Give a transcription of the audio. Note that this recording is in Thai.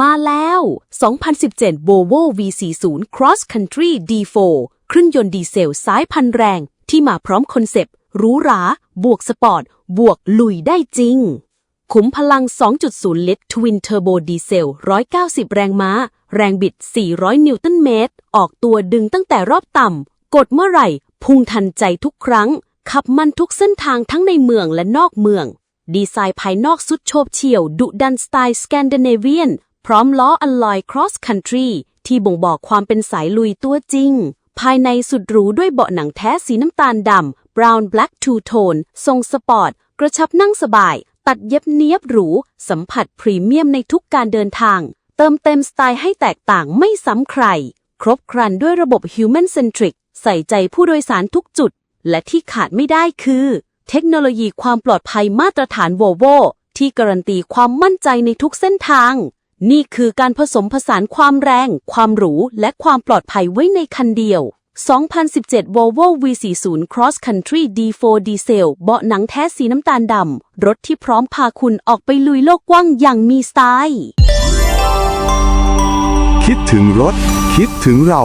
มาแล้ว 2017 Volvo V40 Cross Country D4 เครื่องยนต์ดีเซลสายพันแรง ที่มาพร้อมคอนเซปต์หรูหรา บวกสปอร์ต บวกลุยได้จริง ขุมพลัง 2.0 ลิตร Twin Turbo Diesel 190 แรงม้า แรงบิด 400 นิวตันเมตร ออกตัวดึงตั้งแต่รอบต่ำ กดเมื่อไหร่ พุ่งทันใจทุกครั้ง ขับมันทุกเส้นทางทั้งในเมืองและนอกเมือง ดีไซน์ภายนอกสุดโฉบเฉี่ยว ดุดันสไตล์สแกนดิเนเวียน พร้อมล้ออัลลอย Cross Country ที่บ่งบอกความเป็นสายลุยตัวจริง ภายในสุดหรูด้วยเบาะหนังแท้สีน้ำตาลดำ Brown Black Two Tone ทรงสปอร์ต กระชับนั่งสบาย ตัดเย็บเนียบหรู สัมผัสพรีเมียมในทุกการเดินทาง เติมเต็มสไตล์ให้แตกต่างไม่ซ้ำใคร ครบครันด้วยระบบ Human Centric ใส่ใจผู้โดยสารทุกจุด และที่ขาดไม่ได้คือ เทคโนโลยีความปลอดภัยมาตรฐาน Volvo ที่การันตีความมั่นใจในทุกเส้นทาง นี่คือการผสมผสานความแรง ความหรู และความปลอดภัยไว้ในคันเดียว 2017 Volvo V40 Cross Country D4 Diesel เบาะหนังแท้สีน้ำตาลดำ รถที่พร้อมพาคุณออกไปลุยโลกกว้างอย่างมีสไตล์ คิดถึงรถ คิดถึงเรา